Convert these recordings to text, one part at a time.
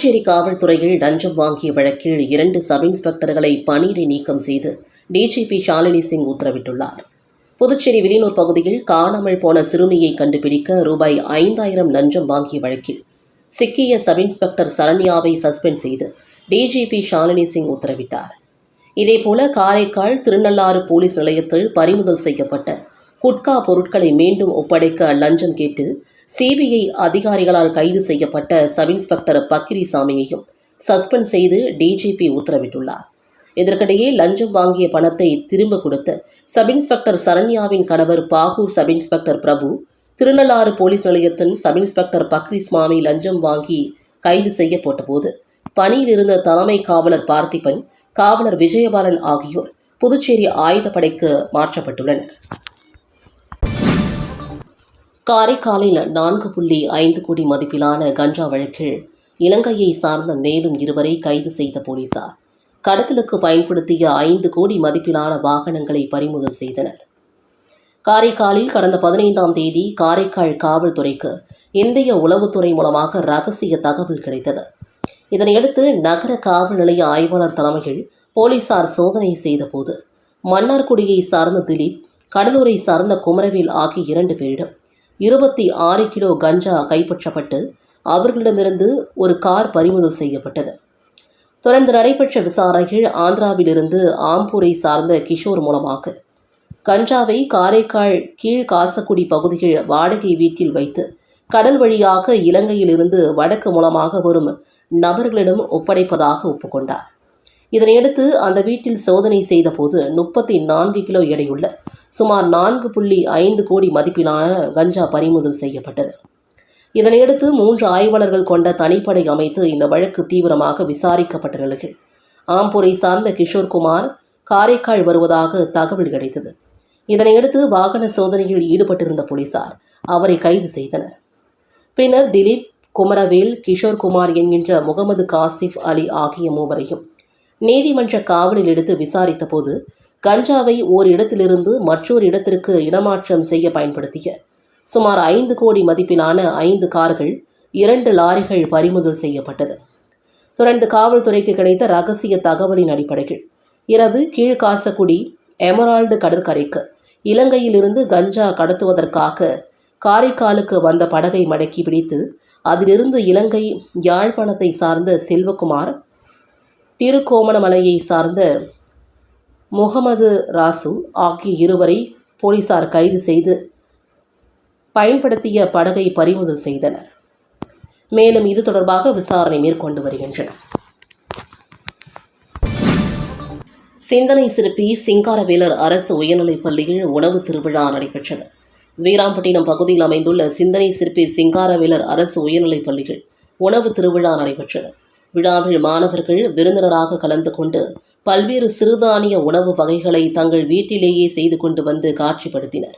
புதுச்சேரி காவல்துறையில் லஞ்சம் வாங்கிய வழக்கில் இரண்டு சப் இன்ஸ்பெக்டர்களை பணியிடை நீக்கம் செய்து டிஜிபி ஷாலினி சிங் உத்தரவிட்டுள்ளார். புதுச்சேரி விலினூர் பகுதியில் காணாமல் போன சிறுமியை கண்டுபிடிக்க ரூபாய் ஐந்தாயிரம் லஞ்சம் வாங்கிய வழக்கில் சிக்கிய சப் இன்ஸ்பெக்டர் சரண்யாவை சஸ்பெண்ட் செய்து டிஜிபி ஷாலினி சிங் உத்தரவிட்டார். இதேபோல காரைக்கால் திருநள்ளாறு போலீஸ் நிலையத்தில் பறிமுதல் செய்யப்பட்ட குட்கா பொருட்களை மீண்டும் ஒப்படைக்க லஞ்சம் கேட்டு சிபிஐ அதிகாரிகளால் கைது செய்யப்பட்ட சப் இன்ஸ்பெக்டர் பக்கிரிசாமியையும் சஸ்பெண்ட் செய்து டிஜிபி உத்தரவிட்டுள்ளார். இதற்கிடையே லஞ்சம் வாங்கிய பணத்தை திரும்ப கொடுத்த சப் இன்ஸ்பெக்டர் சரண்யாவின் கணவர் Bahour sub inspector Prabhu Thirunallar police நிலையத்தின் சப் இன்ஸ்பெக்டர் பக்ரி சுவாமி லஞ்சம் வாங்கி கைது செய்யப்பட்டபோது பணியில் இருந்த தலைமை காவலர் பார்த்திபன் காவலர் விஜயபாலன் ஆகியோர் புதுச்சேரி ஆயுதப்படைக்கு மாற்றப்பட்டுள்ளனர். காரைக்காலில் நான்கு புள்ளி ஐந்து கோடி மதிப்பிலான கஞ்சா வழக்கில் இலங்கையை சார்ந்த மேலும் இருவரை கைது செய்த போலீசார். கடத்தலுக்கு பயன்படுத்திய ஐந்து கோடி மதிப்பிலான வாகனங்களை பறிமுதல் செய்தனர். காரைக்காலில் கடந்த பதினைந்தாம் தேதி காரைக்கால் காவல்துறைக்கு இந்திய உளவுத்துறை மூலமாக ரகசிய தகவல் கிடைத்தது. இதனையடுத்து நகர காவல் நிலைய ஆய்வாளர் தலைமையில் போலீசார் சோதனை செய்தபோது மன்னார்குடியை சார்ந்த திலீப் கடலூரை சார்ந்த குமரவேல் ஆகிய இரண்டு பேரிடம் இருபத்தி ஆறு கிலோ கஞ்சா கைப்பற்றப்பட்டு அவர்களிடமிருந்து ஒரு கார் பறிமுதல் செய்யப்பட்டது. தொடர்ந்து நடைபெற்ற விசாரணைகள் ஆந்திராவிலிருந்து ஆம்பூரை சார்ந்த கிஷோர் மூலமாக. கஞ்சாவை காரைக்கால் கீழ் காசக்குடி பகுதியில் வாடகை வீட்டில் வைத்து கடல் வழியாக இலங்கையிலிருந்து வடக்கு மூலமாக வரும் நபர்களிடம் ஒப்படைப்பதாக ஒப்புக்கொண்டார். இதனையடுத்து அந்த வீட்டில் சோதனை செய்தபோது முப்பத்தி நான்கு கிலோ எடையுள்ள சுமார் நான்கு புள்ளி ஐந்து கோடி மதிப்பிலான கஞ்சா பறிமுதல் செய்யப்பட்டது. இதனையடுத்து மூன்று ஆய்வாளர்கள் கொண்ட தனிப்படை அமைத்து இந்த வழக்கு தீவிரமாக விசாரிக்கப்பட்ட நிலையில் ஆம்பூரை சார்ந்த கிஷோர்குமார் காரைக்கால் வருவதாக தகவல் கிடைத்தது. இதனையடுத்து வாகன சோதனையில் ஈடுபட்டிருந்த போலீசார் அவரை கைது செய்தனர். பின்னர் திலீப் குமரவேல் கிஷோர்குமார் என்கின்ற முகமது காசிப் அலி ஆகிய மூவரையும் நீதிமன்ற காவலில் எடுத்து விசாரித்தபோது கஞ்சாவை ஓர் இடத்திலிருந்து மற்றொரு இடத்திற்கு இடமாற்றம் செய்ய பயன்படுத்திய சுமார் ஐந்து கோடி மதிப்பிலான ஐந்து கார்கள் இரண்டு லாரிகள் பறிமுதல் செய்யப்பட்டது. தொடர்ந்து காவல்துறைக்கு கிடைத்த ரகசிய தகவலின் அடிப்படையில் இரவு கீழ்காசக்குடி எமரால்டு கடற்கரைக்கு இலங்கையிலிருந்து கஞ்சா கடத்துவதற்காக காரைக்காலுக்கு வந்த படகை மடக்கி பிடித்து அதிலிருந்து இலங்கை யாழ்ப்பாணத்தை சார்ந்த செல்வகுமார் திருக்கோமணமலையை சார்ந்த முகமது ராசு ஆகிய இருவரை போலீசார் கைது செய்து பயன்படுத்திய படகை பறிமுதல் செய்தனர். மேலும் இது தொடர்பாக விசாரணை மேற்கொண்டு வருகின்றனர். சிந்தனை சிற்பி சிங்காரவேலர் அரசு உயர்நிலைப் பள்ளியில் உணவு திருவிழா நடைபெற்றது. வீராம்பட்டினம் பகுதியில் அமைந்துள்ள சிந்தனை சிற்பி சிங்காரவேலர் அரசு உயர்நிலைப் பள்ளியில் உணவு திருவிழா நடைபெற்றது. விழாவில் மாணவர்கள் விருந்தினராக கலந்து கொண்டு பல்வேறு சிறுதானிய உணவு வகைகளை தங்கள் வீட்டிலேயே செய்து கொண்டு வந்து காட்சிப்படுத்தினர்.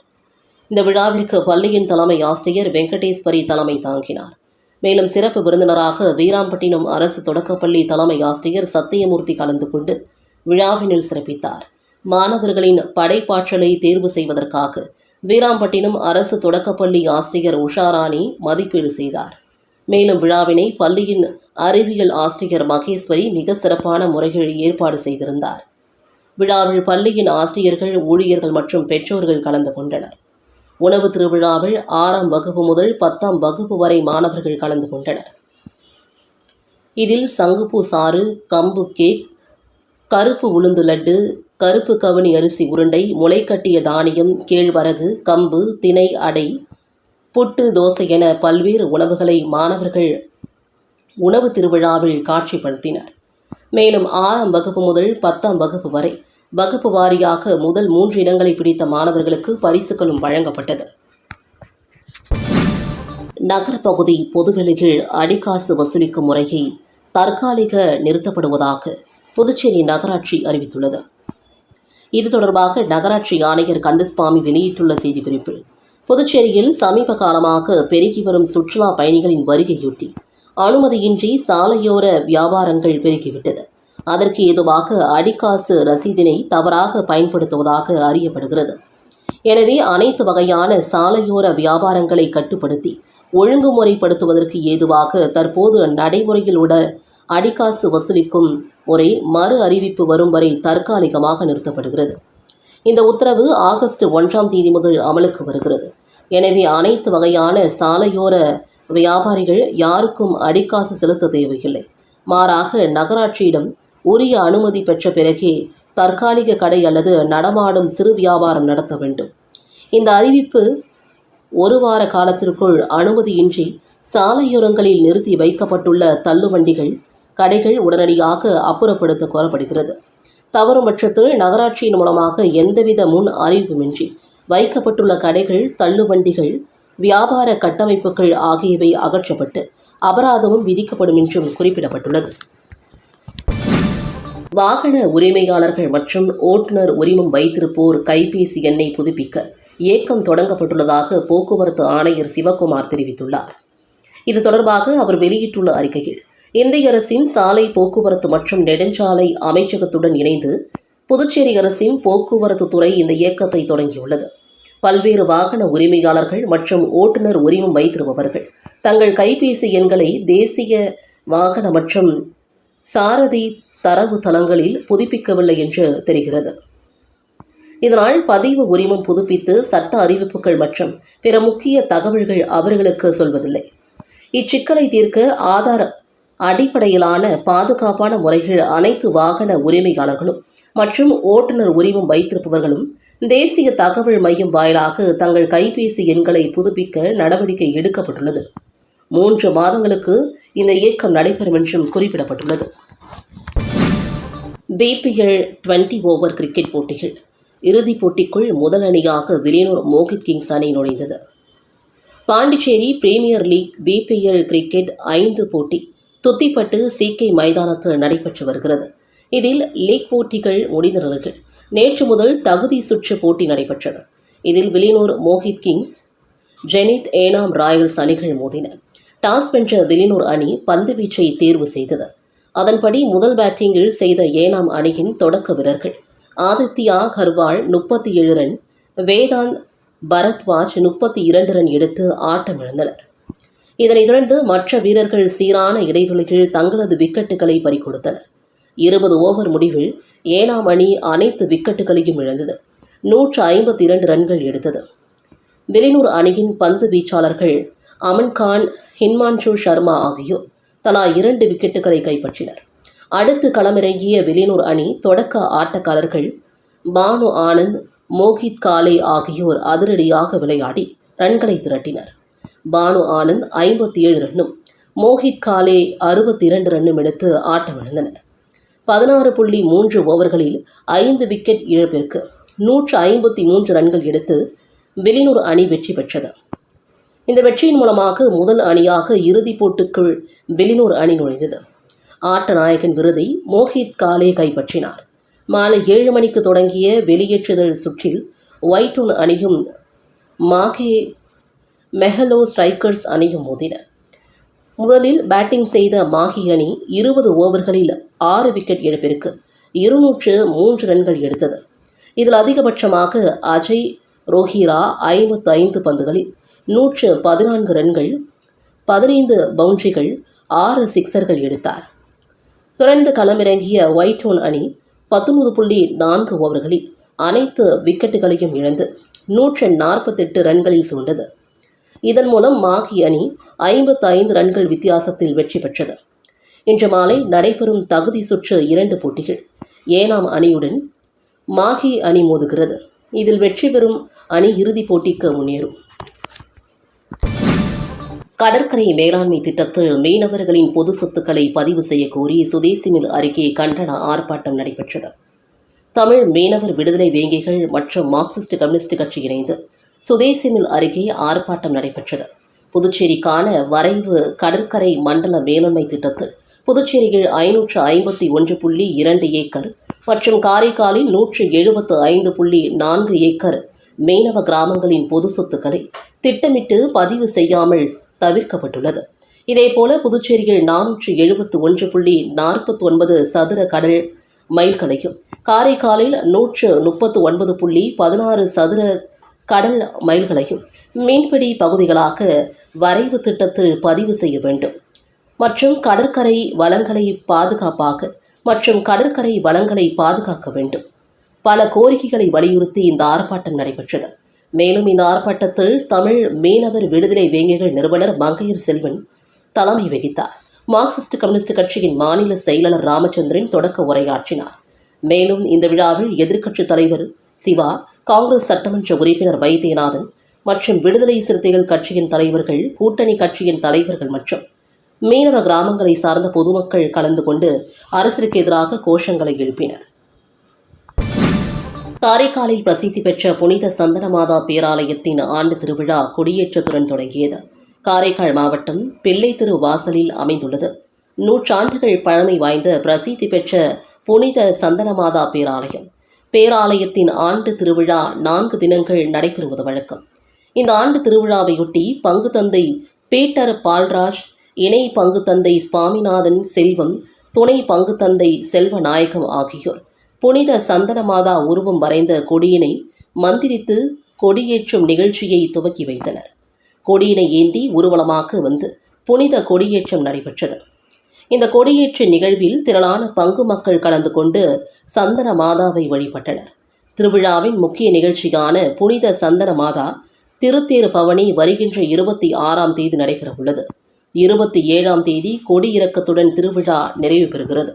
இந்த விழாவிற்கு பள்ளியின் தலைமை ஆசிரியர் வெங்கடேஸ்வரி தலைமை தாங்கினார். மேலும் சிறப்பு விருந்தினராக வீராம்பட்டினம் அரசு தொடக்கப்பள்ளி தலைமை ஆசிரியர் சத்தியமூர்த்தி கலந்து கொண்டு விழாவினில் சிறப்பித்தார். மாணவர்களின் படைப்பாற்றலை தேர்வு செய்வதற்காக வீராம்பட்டினம் அரசு தொடக்கப்பள்ளி ஆசிரியர் உஷாராணி மதிப்பீடு செய்தார். மேலும் விழாவினை பள்ளியின் அறிவியல் ஆசிரியர் மகேஸ்வரி மிக சிறப்பான முறையில் ஏற்பாடு செய்திருந்தார். விழாவில் பள்ளியின் ஆசிரியர்கள் ஊழியர்கள் மற்றும் பெற்றோர்கள் கலந்து கொண்டனர். உணவு திருவிழாவில் ஆறாம் வகுப்பு முதல் பத்தாம் வகுப்பு வரை மாணவர்கள் கலந்து கொண்டனர். இதில் சங்குப்பூ சாறு கம்பு கேக் கருப்பு உளுந்து லட்டு கருப்பு கவனி அரிசி உருண்டை முளைக்கட்டிய தானியம் கேழ்வரகு கம்பு தினை அடை புட்டு தோசை என பல்வேறு உணவுகளை மாணவர்கள் உணவு திருவிழாவில் காட்சிப்படுத்தினர். மேலும் ஆறாம் வகுப்பு முதல் பத்தாம் வகுப்பு வரை வகுப்பு வாரியாக முதல் மூன்று இடங்களை பிடித்த மாணவர்களுக்கு பரிசுகளும் வழங்கப்பட்டது. நகரப்பகுதி பொதுவெளியில் அடிக்காசு வசூலிக்கும் முறையை தற்காலிக நிறுத்தப்படுவதாக புதுச்சேரி நகராட்சி அறிவித்துள்ளது. இது தொடர்பாக நகராட்சி ஆணையர் கந்தசுவாமி வெளியிட்டுள்ள செய்திக்குறிப்பில் புதுச்சேரியில் சமீப காலமாக பெருகி வரும் சுற்றுலா பயணிகளின் வருகையொட்டி அனுமதியின்றி சாலையோர வியாபாரங்கள் பெருகிவிட்டது. அதற்கு ஏதுவாக அடிக்காசு ரசீதினை தவறாக பயன்படுத்துவதாக அறியப்படுகிறது. எனவே அனைத்து வகையான சாலையோர வியாபாரங்களை கட்டுப்படுத்தி ஒழுங்குமுறைப்படுத்துவதற்கு ஏதுவாக தற்போது நடைமுறையில் உள்ள அடிக்காசு வசூலிக்கும் முறை மறு அறிவிப்பு வரும் வரை தற்காலிகமாக நிறுத்தப்படுகிறது. இந்த உத்தரவு ஆகஸ்ட் ஒன்றாம் தேதி முதல் அமலுக்கு வருகிறது. எனவே அனைத்து வகையான சாலையோர வியாபாரிகள் யாருக்கும் அடிக்காசு செலுத்த தேவையில்லை. மாறாக நகராட்சியிடம் உரிய அனுமதி பெற்ற பிறகே தற்காலிக கடை அல்லது நடமாடும் சிறு வியாபாரம் நடத்த வேண்டும். இந்த அறிவிப்பு ஒரு வார காலத்திற்குள் அனுமதியின்றி சாலையோரங்களில் நிறுத்தி வைக்கப்பட்டுள்ள தள்ளுவண்டிகள் கடைகள் உடனடியாக அப்புறப்படுத்த கோரப்படுகிறது. தவறும் பட்சத்தில் நகராட்சியின் மூலமாக எந்தவித முன் அறிவிப்புமின்றி வைக்கப்பட்டுள்ள கடைகள் தள்ளுவண்டிகள் வியாபார கட்டமைப்புகள் ஆகியவை அகற்றப்பட்டு அபராதமும் விதிக்கப்படும் என்றும் குறிப்பிடப்பட்டுள்ளது. வாகன உரிமையாளர்கள் மற்றும் ஓட்டுநர் உரிமம் வைத்திருப்போர் கைபேசி எண்ணை புதுப்பிக்க இயக்கம் தொடங்கப்பட்டுள்ளதாக போக்குவரத்து ஆணையர் சிவகுமார் தெரிவித்துள்ளார். இது தொடர்பாக அவர் வெளியிட்டுள்ள அறிக்கையில் இந்திய அரசின் சாலை போக்குவரத்து மற்றும் நெடுஞ்சாலை அமைச்சகத்துடன் இணைந்து புதுச்சேரி அரசின் போக்குவரத்து துறை இந்த இயக்கத்தை தொடங்கியுள்ளது. பல்வேறு வாகன உரிமையாளர்கள் மற்றும் ஓட்டுநர் உரிமம் வைத்திருப்பவர்கள் தங்கள் கைபேசி எண்களை தேசிய வாகன மற்றும் சாரதி தரவு தளங்களில் புதுப்பிக்கவில்லை என்று தெரிகிறது. இதனால் பதிவு உரிமம் புதுப்பித்து சட்ட அறிவிப்புகள் மற்றும் பிற முக்கிய தகவல்கள் அவர்களுக்கு சொல்வதில்லை. இச்சிக்கலை தீர்க்க ஆதார அடிப்படையிலான பாதுகாப்பான முறைகள் அனைத்து வாகன உரிமையாளர்களும் மற்றும் ஓட்டுநர் உரிமம் வைத்திருப்பவர்களும் தேசிய தகவல் மையம் வாயிலாக தங்கள் கைபேசி எண்களை புதுப்பிக்க நடவடிக்கை எடுக்கப்பட்டுள்ளது. மூன்று மாதங்களுக்கு இந்த இயக்கம் நடைபெறும் என்றும் குறிப்பிடப்பட்டுள்ளது. பிபிஎல் டுவெண்டி ஓவர் கிரிக்கெட் போட்டிகள். இறுதிப் போட்டிக்குள் முதல் அணியாக விலியனூர் மோகித் கிங்ஸ் அணி நுழைந்தது. Pondicherry premier league PPL cricket ஐந்து போட்டி. துத்திப்பட்டு சிகே மைதானத்தில் நடைபெற்று வருகிறது. இதில் லீக் போட்டிகள் முடிந்த நிலையில் நேற்று முதல் தகுதி சுற்று போட்டி நடைபெற்றது. இதில் Villianur Mohit kings zenith Yanam royals அணிகள் மோதின. டாஸ் வென்ற விலினூர் அணி பந்து வீச்சை தேர்வு செய்தது. அதன்படி முதல் பேட்டிங்கில் செய்த ஏனாம் அணியின் தொடக்க வீரர்கள் ஆதித்யா கர்வால் முப்பத்தி ஏழு ரன் வேதாந்த் பரத்வாஜ் முப்பத்தி இரண்டு ரன் எடுத்து ஆட்டமிழந்தனர். இதனைத் தொடர்ந்து மற்ற வீரர்கள் சீரான இடைவெளியில் தங்களது விக்கெட்டுகளை பறிகொடுத்தனர். இருபது ஓவர் முடிவில் ஏனாம் அணி அனைத்து விக்கெட்டுகளையும் இழந்தது. நூற்று ஐம்பத்தி இரண்டு ரன்கள் எடுத்தது. வெளிநூர் அணியின் பந்து வீச்சாளர்கள் அமன்கான் ஹின்மான்ஷு சர்மா ஆகியோர் தலா இரண்டு விக்கெட்டுகளை கைப்பற்றினர். அடுத்து களமிறங்கிய வெளியூர் அணி தொடக்க ஆட்டக்காரர்கள் பானு ஆனந்த் மோகித் காலே ஆகியோர் அதிரடியாக விளையாடி ரன்களை திரட்டினர். பானு ஆனந்த் ஐம்பத்தி ஏழு ரன்னும் மோஹித் காலே அறுபத்தி இரண்டு ரன்னும் எடுத்து ஆட்டமிழந்தனர் பதினாறு புள்ளி மூன்று ஓவர்களில் ஐந்து விக்கெட் இழப்பிற்கு நூற்று ஐம்பத்தி மூன்று ரன்கள் எடுத்து வெளிநூர் அணி வெற்றி பெற்றது. இந்த வெற்றியின் மூலமாக முதல் அணியாக இறுதிப் போட்டிக்குள் வெளிநூர் அணி நுழைந்தது. ஆட்ட நாயகன் விருதை மோஹித் காலே கைப்பற்றினார். மாலை ஏழு மணிக்கு தொடங்கிய வெளியேற்றுதல் சுற்றில் ஒயிட்டூன் அணியும் மாகே மெஹலோ ஸ்ட்ரைக்கர்ஸ் அணியும் மோதின. முதலில் பேட்டிங் செய்த மாகி அணி இருபது ஓவர்களில் ஆறு விக்கெட் இழப்பிற்கு இருநூற்று மூன்று ரன்கள் எடுத்தது. இதில் அதிகபட்சமாக அஜய் ரோஹிரா ஐம்பத்து ஐந்து பந்துகளில் நூற்று பதினான்கு ரன்கள் பதினைந்து பவுண்டரிகள் ஆறு சிக்சர்கள் எடுத்தார். தொடர்ந்து களமிறங்கிய ஒயிட்டோன் அணி பத்தொன்பது புள்ளி நான்கு ஓவர்களில் அனைத்து விக்கெட்டுகளையும் இழந்து நூற்று நாற்பத்தெட்டு ரன்களில் சுண்டது இதன் மூலம் மாகி அணி ஐம்பத்து ஐந்து ரன்கள் வித்தியாசத்தில் வெற்றி பெற்றது. இன்று மாலை நடைபெறும் தகுதி சுற்று இரண்டு போட்டிகள். ஏனாம் அணியுடன் மாகி அணி மோதுகிறது. இதில் வெற்றி பெறும் அணி இறுதிப் போட்டிக்கு முன்னேறும். கடற்கரை மேலாண்மை திட்டத்தில் மீனவர்களின் பொது சொத்துக்களை பதிவு செய்யக்கோரி கோரி சுதேசி மில் அருகே கண்டன ஆர்ப்பாட்டம் நடைபெற்றது. தமிழ் மீனவர் விடுதலை வேங்கிகள் மற்றும் மார்க்சிஸ்ட் கம்யூனிஸ்ட் கட்சி இணைந்து சுதேசி மில் அருகே ஆர்ப்பாட்டம் நடைபெற்றது. புதுச்சேரிக்கான வரைவு கடற்கரை மண்டல மேலாண்மை திட்டத்தில் புதுச்சேரியில் ஐநூற்று ஐம்பத்தி ஒன்று புள்ளி இரண்டு ஏக்கர் மற்றும் காரைக்காலில் நூற்று எழுபத்து ஐந்து புள்ளி நான்கு ஏக்கர் மீனவ கிராமங்களின் பொது சொத்துக்களை திட்டமிட்டு பதிவு செய்யாமல் தவிர்க்கப்பட்டுள்ளது. இதேபோல புதுச்சேரியில் நானூற்று எழுபத்து ஒன்று புள்ளி நாற்பத்தி ஒன்பது சதுர கடல் மைல்களையும் காரைக்காலில் நூற்று முப்பத்து ஒன்பது புள்ளி பதினாறு சதுர கடல் மைல்களையும் மீன்பிடி பகுதிகளாக வரைவு திட்டத்தில் பதிவு செய்ய வேண்டும். மற்றும் கடற்கரை வளங்களை பாதுகாப்பாக மற்றும் கடற்கரை வளங்களை பாதுகாக்க வேண்டும். பல கோரிக்கைகளை வலியுறுத்தி இந்த ஆர்ப்பாட்டம் நடைபெற்றது. மேலும் இந்த ஆர்ப்பாட்டத்தில் தமிழ் மீனவர் விடுதலை வேங்கைகள் நிறுவனர் மங்கையர் செல்வன் தலைமை வகித்தார். மார்க்சிஸ்ட் கம்யூனிஸ்ட் கட்சியின் மாநில செயலாளர் ராமச்சந்திரன் தொடக்க உரையாற்றினார். மேலும் இந்த விழாவில் எதிர்க்கட்சித் தலைவர் சிவா காங்கிரஸ் சட்டமன்ற உறுப்பினர் வைத்தியநாதன் மற்றும் விடுதலை சிறுத்தைகள் கட்சியின் தலைவர்கள் கூட்டணி கட்சியின் தலைவர்கள் மற்றும் மீனவ கிராமங்களை சார்ந்த பொதுமக்கள் கலந்து கொண்டு அரசிற்கு எதிராக கோஷங்களை எழுப்பினர். காரைக்காலில் பிரசித்தி பெற்ற புனித சந்தனமாதா பேராலயத்தின் ஆண்டு திருவிழா கொடியேற்றத்துடன் தொடங்கியது. காரைக்கால் மாவட்டம் பிள்ளைத்திரு வாசலில் அமைந்துள்ளது. நூற்றாண்டுகள் பழமை வாய்ந்த பிரசித்தி பெற்ற புனித சந்தனமாதா பேராலயம். பேராலயத்தின் ஆண்டு திருவிழா நான்கு தினங்கள் நடைபெறுவது வழக்கம். இந்த ஆண்டு திருவிழாவையொட்டி பங்கு தந்தை பீட்டர் பால்ராஜ் இணை பங்கு தந்தை சுவாமிநாதன் செல்வம் துணை பங்கு தந்தை செல்வநாயகம் ஆகியோர். புனித சந்தனமாதா உருவம் வரைந்த கொடியினை மந்திரித்து கொடியேற்றும் நிகழ்ச்சியை துவக்கி வைத்தனர். கொடியினை ஏந்தி ஊர்வலமாக வந்து புனித கொடியேற்றம் நடைபெற்றது. இந்த கொடியேற்ற நிகழ்வில் திரளான பங்கு மக்கள் கலந்து கொண்டு சந்தன மாதாவை வழிபட்டனர். திருவிழாவின் முக்கிய நிகழ்ச்சியான புனித சந்தன மாதா திருத்தேரு பவனி வருகின்ற இருபத்தி ஆறாம் தேதி நடைபெறவுள்ளது. இருபத்தி ஏழாம் தேதி கொடியிறக்கத்துடன் திருவிழா நிறைவு பெறுகிறது.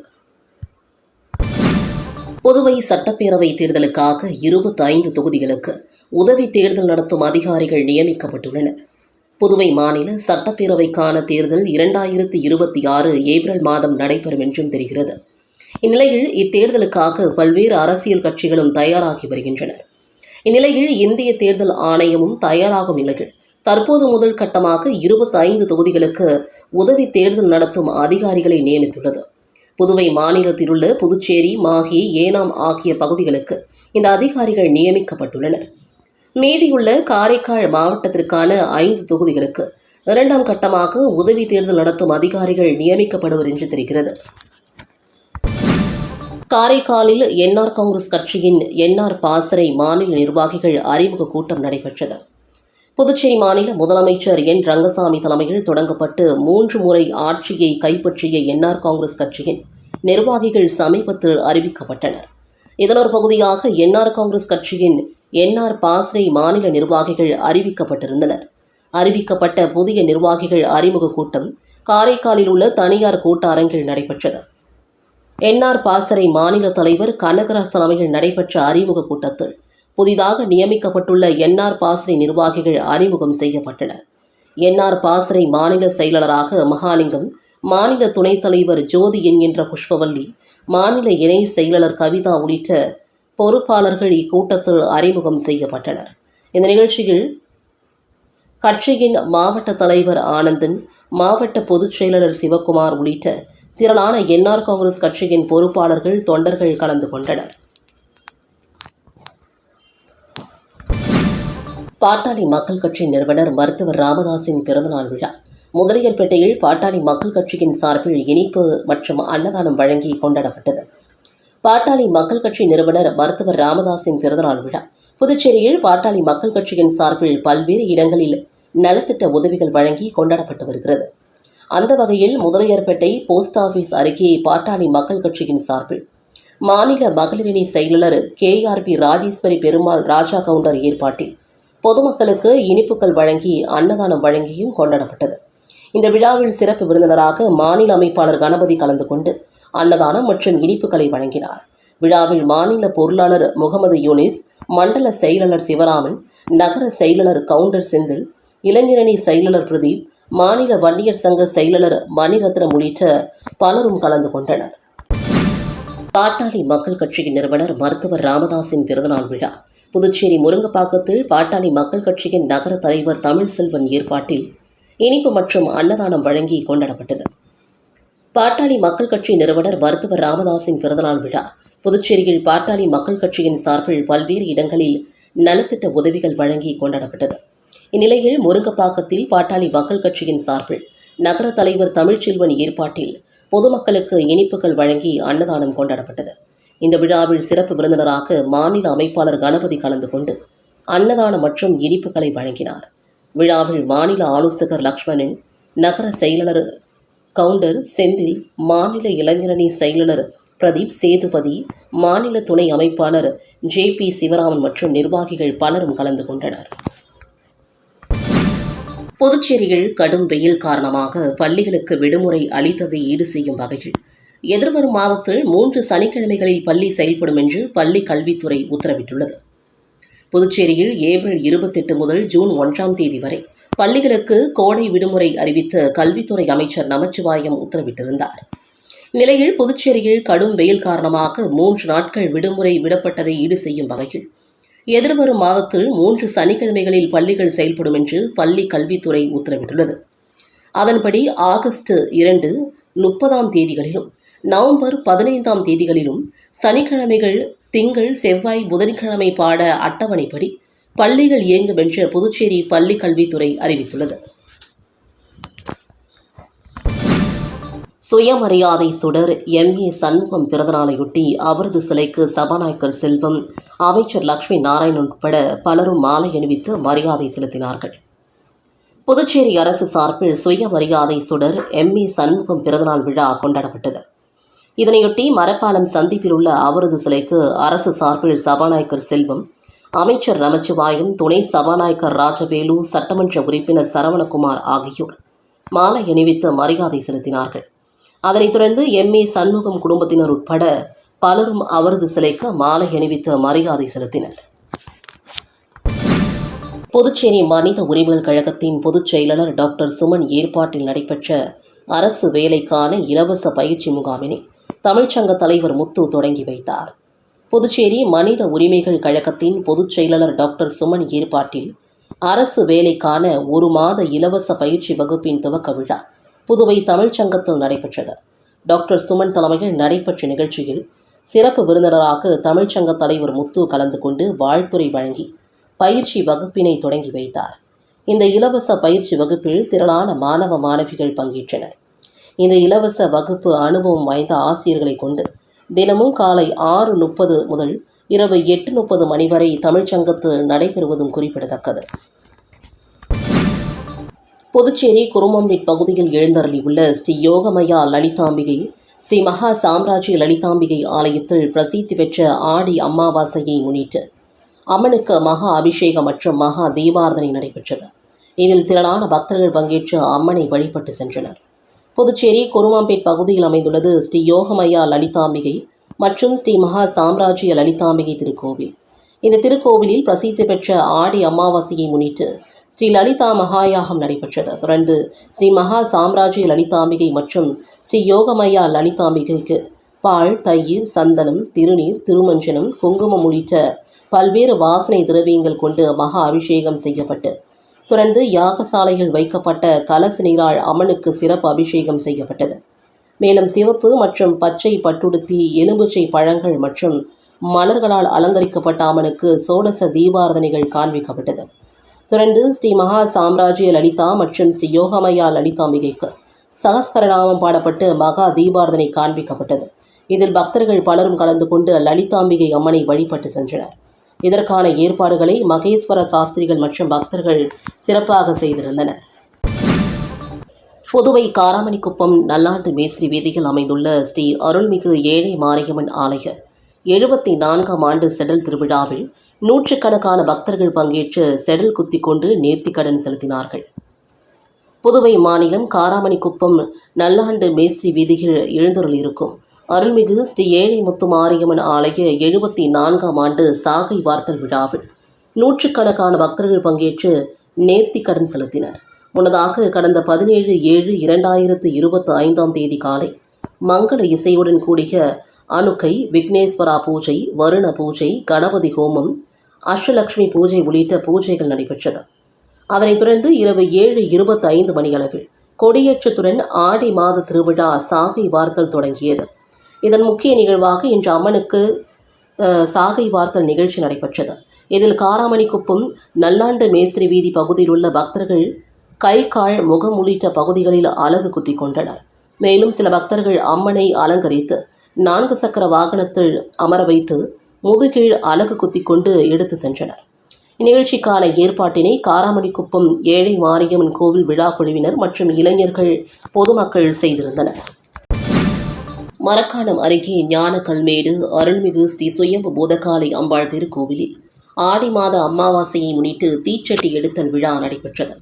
புதுவை சட்டப்பேரவை தேர்தலுக்காக இருபத்தி ஐந்து தொகுதிகளுக்கு உதவி தேர்தல் நடத்தும் அதிகாரிகள் நியமிக்கப்பட்டுள்ளனர். புதுவை மாநில சட்டப்பேரவைக்கான தேர்தல் இரண்டாயிரத்தி இருபத்தி ஆறு ஏப்ரல் மாதம் நடைபெறும் என்றும் தெரிகிறது. இந்நிலையில் இத்தேர்தலுக்காக பல்வேறு அரசியல் கட்சிகளும் தயாராகி வருகின்றனர். இந்நிலையில் இந்திய தேர்தல் ஆணையமும் தயாராகும் நிலையில் தற்போது முதல் கட்டமாக இருபத்தைந்து தொகுதிகளுக்கு உதவி தேர்தல் நடத்தும் அதிகாரிகளை நியமித்துள்ளது. புதுவை மாநிலத்தில் உள்ள புதுச்சேரி மாஹே ஏனாம் ஆகிய பகுதிகளுக்கு இந்த அதிகாரிகள் நியமிக்கப்பட்டுள்ளனர். மீதியுள்ள காரைக்கால் மாவட்டத்திற்கான ஐந்து தொகுதிகளுக்கு இரண்டாம் கட்டமாக உதவி தேர்தல் நடத்தும் அதிகாரிகள் நியமிக்கப்படுவர் என்று தெரிகிறது. காரைக்காலில் என்ஆர் காங்கிரஸ் கட்சியின் என்ஆர் பாசறை மாநில நிர்வாகிகள் அறிமுக கூட்டம் நடைபெற்றது. புதுச்சேரி மாநில முதலமைச்சர் என். ரங்கசாமி தலைமையில் தொடங்கப்பட்டு மூன்று முறை ஆட்சியை கைப்பற்றிய என்ஆர் காங்கிரஸ் கட்சியின் நிர்வாகிகள் சமீபத்தில் அறிவிக்கப்பட்டனர். இதன் ஒரு பகுதியாக என்ஆர் காங்கிரஸ் கட்சியின் என்ஆர் பாஸ்ரே மாநில நிர்வாகிகள் அறிவிக்கப்பட்டிருந்தனர். அறிவிக்கப்பட்ட புதிய நிர்வாகிகள் அறிமுக கூட்டம் காரைக்காலில் உள்ள தனியார் கூட்ட அரங்கில் நடைபெற்றது. என்ஆர் பாசறை மாநில தலைவர் கனகராஜ் தலைமையில் நடைபெற்ற அறிமுக கூட்டத்தில் புதிதாக நியமிக்கப்பட்டுள்ள என்ஆர் பாசறை நிர்வாகிகள் அறிமுகம் செய்யப்பட்டனர். என்ஆர் பாசறை மாநில செயலாளராக மகாலிங்கம் மாநில துணைத் தலைவர் ஜோதி என்கின்ற புஷ்பவல்லி மாநில இணை செயலாளர் கவிதா உள்ளிட்ட பொறுப்பாளர்கள் இக்கூட்டத்தில் அறிமுகம் செய்யப்பட்டனர். இந்த நிகழ்ச்சியில் கட்சியின் மாவட்ட தலைவர் ஆனந்தன் மாவட்ட பொதுச் செயலாளர் சிவக்குமார் உள்ளிட்ட திரளான என்ஆர் காங்கிரஸ் கட்சியின் பொறுப்பாளர்கள் தொண்டர்கள் கலந்து கொண்டனர். பாட்டாளி மக்கள் கட்சி நிறுவனர் மருத்துவர் ராமதாஸின் பிறந்தநாள் விழா. முதலியர்பேட்டையில் பாட்டாளி மக்கள் கட்சியின் சார்பில் இனிப்பு மற்றும் அன்னதானம் வழங்கி கொண்டாடப்பட்டது. பாட்டாளி மக்கள் கட்சி நிறுவனர் மருத்துவர் ராமதாஸின் பிறந்தநாள் விழா. புதுச்சேரியில் பாட்டாளி மக்கள் கட்சியின் சார்பில் பல்வேறு இடங்களில் நலத்திட்ட உதவிகள் வழங்கி கொண்டாடப்பட்டு வருகிறது. அந்த வகையில் முதலியார்பேட்டை போஸ்ட் ஆபீஸ் அருகே பாட்டாளி மக்கள் கட்சியின் சார்பில் மாநில மகளிரணி செயலாளர் கேஆர்பி ராஜேஸ்வரி பெருமாள் ராஜா கவுண்டர் ஏற்பாட்டில் பொதுமக்களுக்கு இனிப்புகள் வழங்கி அன்னதானம் வழங்கியும் கொண்டாடப்பட்டது. இந்த விழாவில் சிறப்பு விருந்தினராக மாநில அமைப்பாளர் கணபதி கலந்து கொண்டு அன்னதானம் மற்றும் இனிப்புகளை வழங்கினார். விழாவில் மாநில பொருளாளர் முகமது யூனிஸ் மண்டல செயலாளர் சிவராமன் நகர செயலாளர் கவுண்டர் செந்தில் இளைஞரணி செயலாளர் பிரதீப் மாநில வன்னியர் சங்க செயலாளர் மணிரத்னம் உள்ளிட்ட பலரும் கலந்து கொண்டனர். பாட்டாளி மக்கள் கட்சியின் நிறுவனர் மருத்துவர் ராமதாஸின் பிறந்தநாள் விழா. புதுச்சேரி முருங்கப்பாக்கத்தில் பாட்டாளி மக்கள் கட்சியின் நகர தலைவர் தமிழ்செல்வன் ஏற்பாட்டில் இனிப்பு மற்றும் அன்னதானம் வழங்கி கொண்டாடப்பட்டது. பாட்டாளி மக்கள் கட்சி நிறுவனர் மருத்துவர் ராமதாஸின் பிறந்தநாள் விழா. புதுச்சேரியில் பாட்டாளி மக்கள் கட்சியின் சார்பில் பல்வேறு இடங்களில் நலத்திட்ட உதவிகள் வழங்கி கொண்டாடப்பட்டது. இந்நிலையில் முருங்கப்பாக்கத்தில் பாட்டாளி மக்கள் கட்சியின் சார்பில் நகர தலைவர் தமிழ்ச்செல்வன் ஏற்பாட்டில் பொதுமக்களுக்கு இனிப்புகள் வழங்கி அன்னதானம் கொண்டாடப்பட்டது. இந்த விழாவில் சிறப்பு விருந்தினராக மாநில அமைப்பாளர் கணபதி கலந்து கொண்டு அன்னதானம் மற்றும் இனிப்புகளை வழங்கினார். விழாவில் மாநில ஆலோசகர் லக்ஷ்மணன் நகர செயலாளர் கவுண்டர் செந்தில் மாநில இளைஞரணி செயலாளர் பிரதீப் சேதுபதி மாநில துணை அமைப்பாளர் ஜே பி சிவராமன் மற்றும் நிர்வாகிகள் பலரும் கலந்து கொண்டனர். புதுச்சேரியில் கடும் வெயில் காரணமாக பள்ளிகளுக்கு விடுமுறை அளித்ததை ஈடு செய்யும் வகையில் எதிர்வரும் மாதத்தில் மூன்று சனிக்கிழமைகளில் பள்ளி செயல்படும் என்று பள்ளி கல்வித்துறை உத்தரவிட்டுள்ளது. புதுச்சேரியில் ஏப்ரல் இருபத்தெட்டு முதல் ஜூன் ஒன்றாம் தேதி வரை பள்ளிகளுக்கு கோடை விடுமுறை அறிவித்து கல்வித்துறை அமைச்சர் நமச்சிவாயம் உத்தரவிட்டிருந்தார். நிலையில் புதுச்சேரியில் கடும் வெயில் காரணமாக மூன்று நாட்கள் விடுமுறை விடப்பட்டதை ஈடு செய்யும் வகையில் எதிர்வரும் மாதத்தில் மூன்று சனிக்கிழமைகளில் பள்ளிகள் செயல்படும் என்று பள்ளி கல்வித்துறை உத்தரவிட்டுள்ளது. அதன்படி ஆகஸ்ட் இரண்டு முப்பதாம் தேதிகளிலும் நவம்பர் பதினைந்தாம் தேதிகளிலும் சனிக்கிழமைகள் திங்கள் செவ்வாய் புதன்கிழமை பாட அட்டவணைப்படி பள்ளிகள் இயங்கும் என்று புதுச்சேரி பள்ளி கல்வித்துறை அறிவித்துள்ளது. சுயமரியாதை சுடர் எம். ஏ. சண்முகம் பிறந்தநாளையொட்டி அவரது சிலைக்கு சபாநாயகர் செல்வம் அமைச்சர் லக்ஷ்மி நாராயணன் உட்பட பலரும் மாலை அணிவித்து மரியாதை செலுத்தினார்கள். புதுச்சேரி அரசு சார்பில் சுயமரியாதை சுடர் எம். ஏ. சண்முகம் பிறந்தநாள் விழா கொண்டாடப்பட்டது. இதனையொட்டி மரப்பாலம் சந்திப்பில் உள்ள அவரது சிலைக்கு அரசு சார்பில் சபாநாயகர் செல்வம் அமைச்சர் நமச்சிவாயம் துணை சபாநாயகர் ராஜவேலு சட்டமன்ற உறுப்பினர் சரவணகுமார் ஆகியோர் மாலை அணிவித்து மரியாதை செலுத்தினார்கள். அதனைத் தொடர்ந்து எம். ஏ. சண்முகம் குடும்பத்தினர் உட்பட பலரும் அவரது சிலைக்கு மாலை அணிவித்து மரியாதை செலுத்தினர். புதுச்சேரி மனித உரிமைகள் கழகத்தின் பொதுச் செயலாளர் டாக்டர் சுமன் ஏற்பாட்டில் நடைபெற்ற அரசு வேலைக்கான இலவச பயிற்சி முகாமினை தமிழ்ச்சங்க தலைவர் முத்து தொடங்கி வைத்தார். புதுச்சேரி மனித உரிமைகள் கழகத்தின் பொதுச் செயலாளர் டாக்டர் சுமன் ஏற்பாட்டில் அரசு வேலைக்கான ஒரு மாத இலவச பயிற்சி வகுப்பின் துவக்க விழா புதுவை தமிழ்ச்சங்கத்தில் நடைபெற்றது. டாக்டர் சுமன் தலைமையில் நடைபெற்ற நிகழ்ச்சியில் சிறப்பு விருந்தினராக தமிழ்ச்சங்க தலைவர் முத்து கலந்து கொண்டு வாழ்த்துரை வழங்கி பயிற்சி வகுப்பினை தொடங்கி வைத்தார். இந்த இலவச பயிற்சி வகுப்பில் திரளான மாணவ மாணவிகள் பங்கேற்றனர். இந்த இலவச வகுப்பு அனுபவம் வாய்ந்த ஆசிரியர்களை கொண்டு தினமும் காலை ஆறு முப்பது முதல் இரவு எட்டு முப்பது மணி வரை தமிழ்ச்சங்கத்தில் நடைபெறுவதும் குறிப்பிடத்தக்கது. புதுச்சேரி குருமம்பிட் பகுதியில் எழுந்தருளியுள்ள ஸ்ரீ யோகமயா லலிதாம்பிகை ஸ்ரீ மகா சாம்ராஜ்ய லலிதாம்பிகை ஆலயத்தில் பிரசித்தி பெற்ற ஆடி அமாவாசையை முன்னிட்டு அம்மனுக்கு மகா அபிஷேகம் மற்றும் மகா தீபார்த்தனை நடைபெற்றது. இதில் திரளான பக்தர்கள் பங்கேற்று அம்மனை வழிபட்டு சென்றனர். புதுச்சேரி கொருமாம்பேட் பகுதியில் அமைந்துள்ளது ஸ்ரீ யோகமையா லலிதாம்பிகை மற்றும் ஸ்ரீ மகா சாம்ராஜ்ய லலிதாம்பிகை திருக்கோவில். இந்த திருக்கோவிலில் பிரசித்தி பெற்ற ஆடி அமாவாசையை முன்னிட்டு ஸ்ரீ லலிதா மகாயாகம் நடைபெற்றது. தொடர்ந்து ஸ்ரீ மகா சாம்ராஜ்ய லலிதாம்பிகை மற்றும் ஸ்ரீ யோகமையா லலிதாம்பிகைக்கு பால் தயிர் சந்தனம் திருநீர் திருமஞ்சனம் குங்குமம் உள்ளிட்ட பல்வேறு வாசனை திரவியங்கள் கொண்டு மகா அபிஷேகம் செய்யப்பட்டு தொடர்ந்து யாகசாலையில் வைக்கப்பட்ட கலச நீரால் அம்மனுக்கு சிறப்பு அபிஷேகம் செய்யப்பட்டது. மேலும் சிவப்பு மற்றும் பச்சை பட்டுடுத்தி எலும்புச்சை பழங்கள் மற்றும் மலர்களால் அலங்கரிக்கப்பட்ட அம்மனுக்கு சோடச தீபாரதனைகள் காண்பிக்கப்பட்டது. தொடர்ந்து ஸ்ரீ மகா சாம்ராஜ்ய லலிதா மற்றும் ஸ்ரீ யோகமயா லலிதாம்பிகைக்கு சகஸ்கரநாமம் பாடப்பட்டு மகா தீபாரதனை காண்பிக்கப்பட்டது. இதில் பக்தர்கள் பலரும் கலந்து கொண்டு லலிதாம்பிகை அம்மனை வழிபட்டு சென்றனர். இதற்கான ஏற்பாடுகளை மகேஸ்வர சாஸ்திரிகள் மற்றும் பக்தர்கள் சிறப்பாக செய்திருந்தனர். புதுவை காராமணிக்குப்பம் நல்லாண்டு மேஸ்திரி வீதியில் அமைந்துள்ள ஸ்ரீ அருள்மிகு ஏழை மாரியம்மன் ஆலய எழுபத்தி நான்காம் ஆண்டு செடல் திருவிழாவில் நூற்றுக்கணக்கான பக்தர்கள் பங்கேற்று செடல் குத்தி கொண்டு நேர்த்திக்கடன் செலுத்தினார்கள். புதுவை மாநிலம் காராமணிக்குப்பம் நல்லாண்டு மேஸ்திரி வீதியில் எழுந்தருளிருக்கும் அருள்மிகு ஸ்ரீ ஏழை முத்து மாரியம்மன் ஆலய எழுபத்தி நான்காம் ஆண்டு சாகை வார்த்தல் விழாவில் நூற்றுக்கணக்கான பக்தர்கள் பங்கேற்று நேர்த்திக்கடன் செலுத்தினர். முன்னதாக கடந்த பதினேழு ஏழு இரண்டாயிரத்து இருபத்தி ஐந்தாம் தேதி காலை மங்கள இசையுடன் கூடிய அணுக்கை விக்னேஸ்வரா பூஜை வருண பூஜை கணபதி ஹோமம் அஷ்டலக்ஷ்மி பூஜை உள்ளிட்ட பூஜைகள் நடைபெற்றது. அதனைத் தொடர்ந்து இரவு ஏழு இருபத்தி ஐந்து மணியளவில் கொடியேற்றத்துடன் ஆடி மாத திருவிழா சாகை வார்த்தல் தொடங்கியது. இதன் முக்கிய நிகழ்வாக இன்று அம்மனுக்கு சாகை வார்த்தல் நிகழ்ச்சி நடைபெற்றது. இதில் காராமணிக்குப்பம் நல்லாண்டு மேஸ்திரி வீதி பகுதியில் உள்ள பக்தர்கள் கை கால் முகம் உள்ளிட்ட பகுதிகளில் அலகு குத்தி கொண்டனர். மேலும் சில பக்தர்கள் அம்மனை அலங்கரித்து நான்கு சக்கர வாகனத்தில் அமர வைத்து முதுகில் அலகு குத்தி கொண்டு எடுத்து சென்றனர். இந்நிகழ்ச்சிக்கான ஏற்பாட்டினை காராமணிக்குப்பம் ஏழை மாரியம்மன் கோவில் விழா குழுவினர் மற்றும் இளைஞர்கள் பொதுமக்கள் செய்திருந்தனர். மரக்காணம் அருகே ஞானக்கல்மேடு அருள்மிகு ஸ்ரீ சுயம்பு போதகாளி அம்பாள் திருக்கோவிலில் ஆடி மாத அமாவாசையை முன்னிட்டு தீச்சட்டி எடுத்தல் விழா நடைபெற்றது.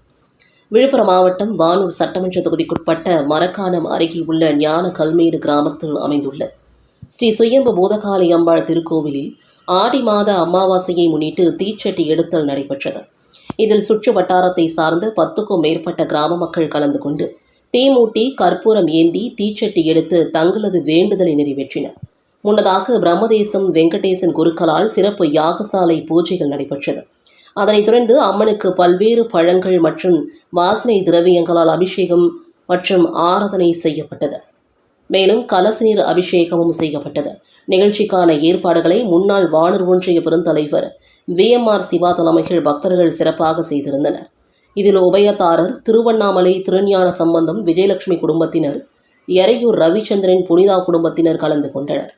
விழுப்புரம் மாவட்டம் வானூர் சட்டமன்ற தொகுதிக்குட்பட்ட மரக்காணம் அருகே உள்ள ஞான கல்மேடு கிராமத்தில் அமைந்துள்ள ஸ்ரீ சுயம்பு போதகாளி அம்பாள் திருக்கோவிலில் ஆடி மாத அமாவாசையை முன்னிட்டு தீச்சட்டி எடுத்தல் நடைபெற்றது. இதில் சுற்று வட்டாரத்தை சார்ந்த பத்துக்கும் மேற்பட்ட கிராம மக்கள் கலந்து கொண்டு தீமூட்டி கற்பூரம் ஏந்தி தீச்சட்டி எடுத்து தங்களது வேண்டுதலை நிறைவேற்றினர் முன்னதாக பிரம்மதேசம் வெங்கடேசன் குருக்களால் சிறப்பு யாகசாலை பூஜைகள் நடைபெற்றது. அதனைத் தொடர்ந்து அம்மனுக்கு பல்வேறு பழங்கள் மற்றும் வாசனை திரவியங்களால் அபிஷேகம் மற்றும் ஆராதனை செய்யப்பட்டது. மேலும் கலசநீர் அபிஷேகமும் செய்யப்பட்டது. நிகழ்ச்சிக்கான ஏற்பாடுகளை முன்னாள் வானூர் ஒன்றிய பெருந்தலைவர் விஎம்ஆர் சிவா தலைமையில் பக்தர்கள் சிறப்பாக செய்திருந்தனர். இதில் உபயதாரர் திருவண்ணாமலை திருஞான சம்பந்தம் விஜயலட்சுமி குடும்பத்தினர் எறையூர் ரவிச்சந்திரன் புனிதா குடும்பத்தினர் கலந்து கொண்டனர்.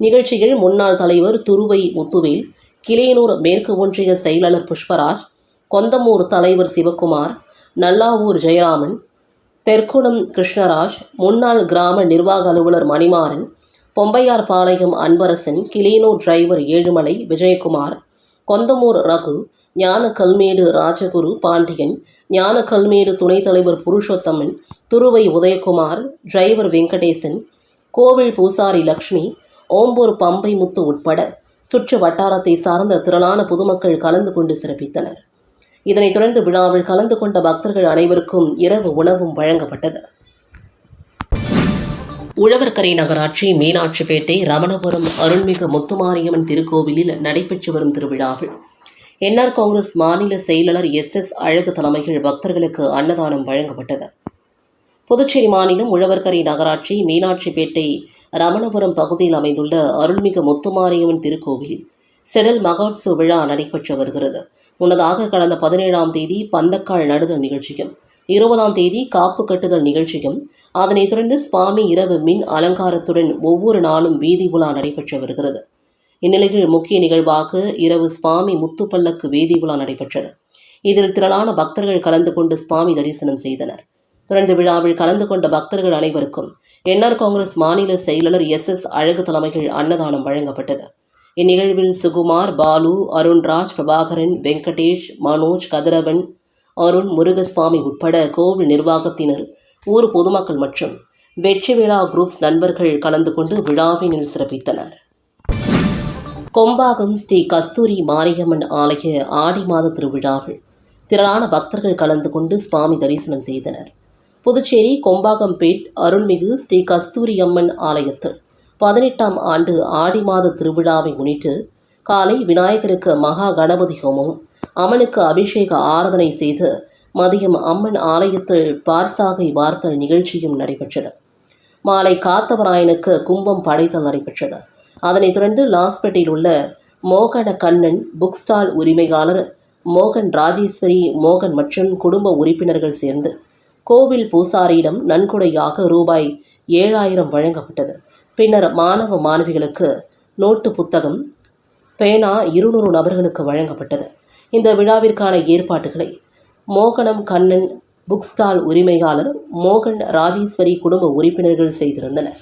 நிகழ்ச்சியில் முன்னாள் தலைவர் துருவை முத்துவேல் கிளியனூர் மேற்கு ஒன்றிய செயலாளர் புஷ்பராஜ் கொந்தமூர் தலைவர் சிவக்குமார் நல்லாவூர் ஜெயராமன் தெற்குணம் கிருஷ்ணராஜ் முன்னாள் கிராம நிர்வாக அலுவலர் மணிமாறன் பொம்பையார் பாளையம் அன்பரசன் கிளியனூர் டிரைவர் ஏழுமலை விஜயகுமார் கொந்தமூர் ரகு ஞான கல்மேடு ராஜகுரு பாண்டியன் ஞான கல்மேடு துணைத் தலைவர் புருஷோத்தமன் துருவை உதயகுமார் டிரைவர் வெங்கடேசன் கோவில் பூசாரி லக்ஷ்மி ஓம்பூர் பம்பை முத்து உட்பட சுற்று வட்டாரத்தை சார்ந்த திரளான பொதுமக்கள் கலந்து கொண்டு சிறப்பித்தனர். இதனைத் தொடர்ந்து விழாவில் கலந்து கொண்ட பக்தர்கள் அனைவருக்கும் இரவு உணவும் வழங்கப்பட்டது. உழவர்கரை நகராட்சி மீனாட்சிப்பேட்டை ரமணபுரம் அருள்மிகு முத்துமாரியம்மன் திருக்கோவிலில் நடைபெற்று வரும் திருவிழாவில் என்ஆர் காங்கிரஸ் மாநில செயலாளர் எஸ் எஸ் அழகு தலைமையில் பக்தர்களுக்கு அன்னதானம் வழங்கப்பட்டது. புதுச்சேரி மாநிலம் உழவர்கரை நகராட்சி மீனாட்சிப்பேட்டை ரமணபுரம் பகுதியில் அமைந்துள்ள அருள்மிகு முத்துமாரியம்மன் திருக்கோவிலில் செடல் மகோத்சவ விழா நடைபெற்று வருகிறது. முன்னதாக கடந்த பதினேழாம் தேதி பந்தக்கால் நடுதல் நிகழ்ச்சியும் இருபதாம் தேதி காப்பு கட்டுதல் நிகழ்ச்சியும் அதனைத் தொடர்ந்து சுவாமி இரவு மின் அலங்காரத்துடன் ஒவ்வொரு நாளும் வீதி உலா நடைபெற்று வருகிறது. இந்நிலையில் முக்கிய நிகழ்வாக இரவு சுவாமி முத்துப்பல்லக்கு வீதி உலா நடைபெற்றது. இதில் திரளான பக்தர்கள் கலந்து கொண்டு சுவாமி தரிசனம் செய்தனர். தொடர்ந்து விழாவில் கலந்து கொண்ட பக்தர்கள் அனைவருக்கும் என்ஆர் காங்கிரஸ் மாநில செயலாளர் எஸ் எஸ் அழகு தலைமையில் அன்னதானம் வழங்கப்பட்டது. இந்நிகழ்வில் சுகுமார் பாலு அருண்ராஜ் பிரபாகரன் வெங்கடேஷ் மனோஜ் கதிரவன் அருண் முருகசுவாமி உட்பட கோவில் நிர்வாகத்தினர் ஊர் பொதுமக்கள் மற்றும் வெற்றி விழா குரூப்ஸ் நண்பர்கள் கலந்து கொண்டு விழாவினில் சிறப்பித்தனர். கொம்பாகம் ஸ்ரீ கஸ்தூரி மாரியம்மன் ஆலய ஆடி மாத திருவிழாவில் திரளான பக்தர்கள் கலந்து கொண்டு சுவாமி தரிசனம் செய்தனர். புதுச்சேரி கொம்பாகம்பேட் அருள்மிகு ஸ்ரீ கஸ்தூரி அம்மன் ஆலயத்தில் பதினெட்டாம் ஆண்டு ஆடி மாத திருவிழாவை முன்னிட்டு காலை விநாயகருக்கு மகா கணபதி ஹோமம் அம்மனுக்கு அபிஷேக ஆராதனை செய்து மதியம் அம்மன் ஆலயத்தில் பார்சாகை வார்த்தல் நிகழ்ச்சியும் நடைபெற்றது. மாலை காத்தவராயனுக்கு கும்பம் படைத்தல் நடைபெற்றது. அதனைத் தொடர்ந்து லாஸ்பேட்டையில் உள்ள மோகன கண்ணன் புக் ஸ்டால் உரிமையாளர் மோகன் ராஜேஸ்வரி மோகன் மற்றும் குடும்ப உறுப்பினர்கள் சேர்ந்து கோவில் பூசாரியிடம் நன்கொடையாக ரூபாய் ஏழாயிரம் வழங்கப்பட்டது. பின்னர் மாணவ மாணவிகளுக்கு நோட்டு புத்தகம் பேனா இருநூறு நபர்களுக்கு வழங்கப்பட்டது. இந்த விழாவிற்கான ஏற்பாடுகளை மோகனம் கண்ணன் புக் ஸ்டால் உரிமையாளர் மோகன் ராஜேஸ்வரி குடும்ப உறுப்பினர்கள் செய்திருந்தனர்.